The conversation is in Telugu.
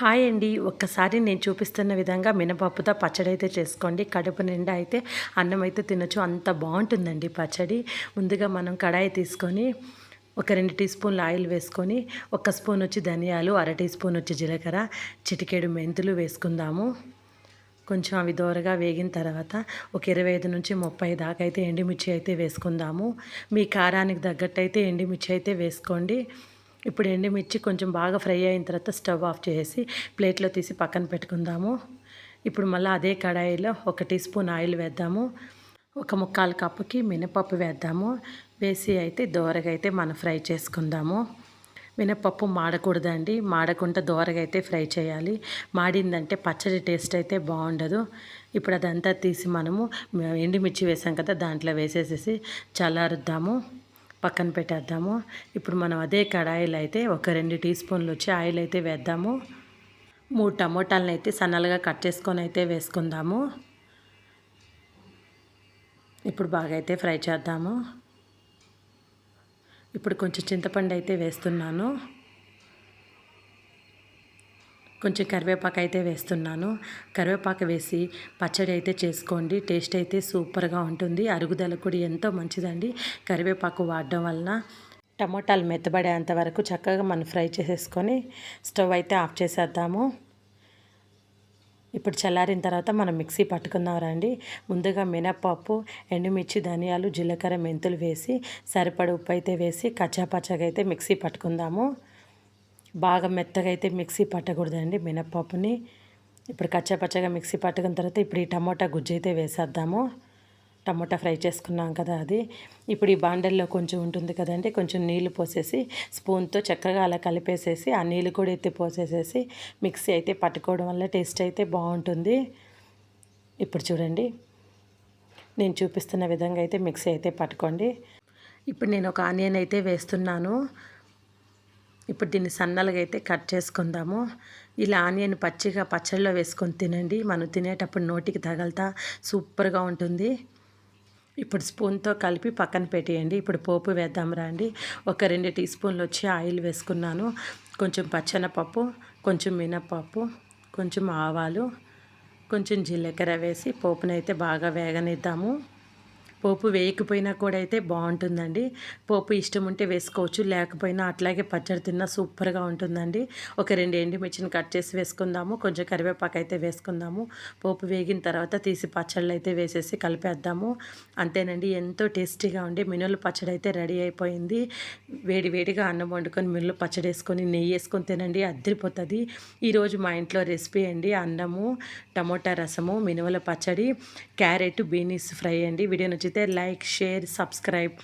హాయ్ అండి. ఒక్కసారి నేను చూపిస్తున్న విధంగా మినపప్పుతో పచ్చడి అయితే చేసుకోండి. కడుపు నిండా అయితే అన్నం అయితే తినొచ్చు. అంత బాగుంటుందండి పచ్చడి. ముందుగా మనం కడాయి తీసుకొని ఒక రెండు టీ స్పూన్లు ఆయిల్ వేసుకొని ఒక స్పూన్ వచ్చి ధనియాలు అర టీ స్పూన్ వచ్చి జీలకర్ర చిటికేడు మెంతులు వేసుకుందాము. కొంచెం అవి దోరగా వేగిన తర్వాత ఒక ఇరవై ఐదు నుంచి ముప్పై దాకా అయితే ఎండుమిర్చి అయితే వేసుకుందాము. మీ కారానికి తగ్గట్టు అయితే ఎండుమిర్చి అయితే వేసుకోండి. ఇప్పుడు ఎండుమిర్చి కొంచెం బాగా ఫ్రై అయిన తర్వాత స్టవ్ ఆఫ్ చేసి ప్లేట్లో తీసి పక్కన పెట్టుకుందాము. ఇప్పుడు మళ్ళీ అదే కడాయిలో ఒక టీ స్పూన్ ఆయిల్ వేద్దాము. ఒక ముక్కాలు కప్పుకి మినపప్పు వేద్దాము. వేసి అయితే దోరగా అయితే మనం ఫ్రై చేసుకుందాము. మినపప్పు మాడకూడదండి. మాడకుండా దోరగా అయితే ఫ్రై చేయాలి. మాడిందంటే పచ్చడి టేస్ట్ అయితే బాగుండదు. ఇప్పుడు అదంతా తీసి మనము ఎండుమిర్చి వేసాం కదా దాంట్లో వేసేసేసి చల్లారుద్దాము. పక్కన పెట్టేద్దాము. ఇప్పుడు మనం అదే కడాయిలో అయితే ఒక రెండు టీ స్పూన్లు వచ్చి ఆయిల్ అయితే వేద్దాము. మూడు టమోటాలను అయితే సన్నలుగా కట్ చేసుకొని అయితే వేసుకుందాము. ఇప్పుడు బాగా అయితే ఫ్రై చేద్దాము. ఇప్పుడు కొంచెం చింతపండు అయితే వేస్తున్నాను. కొంచెం కరివేపాకు అయితే వేస్తున్నాను. కరివేపాకు వేసి పచ్చడి అయితే చేసుకోండి. టేస్ట్ అయితే సూపర్గా ఉంటుంది. అరుగుదల కూడా ఎంతో మంచిదండి. కరివేపాకు వాడడం వలన టమోటాలు మెత్తబడేంత వరకు చక్కగా మనం ఫ్రై చేసేసుకొని స్టవ్ అయితే ఆఫ్ చేసేద్దాము. ఇప్పుడు చల్లారిన తర్వాత మనం మిక్సీ పట్టుకుందాం రండి. ముందుగా మినప్పప్పు ఎండుమిర్చి ధనియాలు జీలకర్ర మెంతులు వేసి సరిపడ ఉప్పు అయితే వేసి కచ్చాపచ్చగా అయితే మిక్సీ పట్టుకుందాము. బాగా మెత్తగా అయితే మిక్సీ పట్టకూడదండి మినప్పప్పుని. ఇప్పుడు కచ్చపచ్చగా మిక్సీ పట్టుకున్న తర్వాత ఇప్పుడు ఈ టమోటా గుజ్జు అయితే వేసేద్దాము. టమోటా ఫ్రై చేసుకున్నాం కదా అది. ఇప్పుడు ఈ బాండల్లో కొంచెం ఉంటుంది కదండి కొంచెం నీళ్ళు పోసేసి స్పూన్తో చక్కగా అలా కలిపేసేసి ఆ నీళ్ళు కూడా ఎత్తి పోసేసేసి మిక్సీ అయితే పట్టుకోవడం వల్ల టేస్ట్ అయితే బాగుంటుంది. ఇప్పుడు చూడండి నేను చూపిస్తున్న విధంగా అయితే మిక్సీ అయితే పట్టుకోండి. ఇప్పుడు నేను ఒక ఆనియన్ అయితే వేస్తున్నాను. ఇప్పుడు దీన్ని సన్నలుగా అయితే కట్ చేసుకుందాము. ఇలా ఆనియన్ పచ్చిగా పచ్చడిలో వేసుకొని తినండి. మనం తినేటప్పుడు నోటికి తగలతా సూపర్గా ఉంటుంది. ఇప్పుడు స్పూన్తో కలిపి పక్కన పెట్టేయండి. ఇప్పుడు పోపు వేద్దాం రండి. ఒక రెండు టీ స్పూన్లు వచ్చి ఆయిల్ వేసుకున్నాను. కొంచెం పచ్చనపప్పు కొంచెం మినపప్పు కొంచెం ఆవాలు కొంచెం జీలకర్ర వేసి పోపునైతే బాగా వేగనిద్దాము. పోపు వేయకపోయినా కూడా అయితే బాగుంటుందండి. పోపు ఇష్టం ఉంటే వేసుకోవచ్చు లేకపోయినా అట్లాగే పచ్చడి తిన్నా సూపర్గా ఉంటుందండి. ఒక రెండు ఎండుమిర్చిని కట్ చేసి వేసుకుందాము కొంచెం కరివేపాకు అయితే వేసుకుందాము. పోపు వేగిన తర్వాత తీసి పచ్చళ్ళు అయితే వేసేసి కలిపేద్దాము. అంతేనండి ఎంతో టేస్టీగా ఉండి మినుల పచ్చడి అయితే రెడీ అయిపోయింది. వేడి వేడిగా అన్నం వండుకొని మినులు పచ్చడి వేసుకొని నెయ్యి వేసుకొని తినండి అద్దరిపోతుంది ఈరోజు మా ఇంట్లో రెసిపీ అండి అన్నము టమోటా రసము మినుముల పచ్చడి క్యారెట్ బీనీస్ ఫ్రై అండి. వీడియో जिथे लाइक शेअर सबस्क्राईब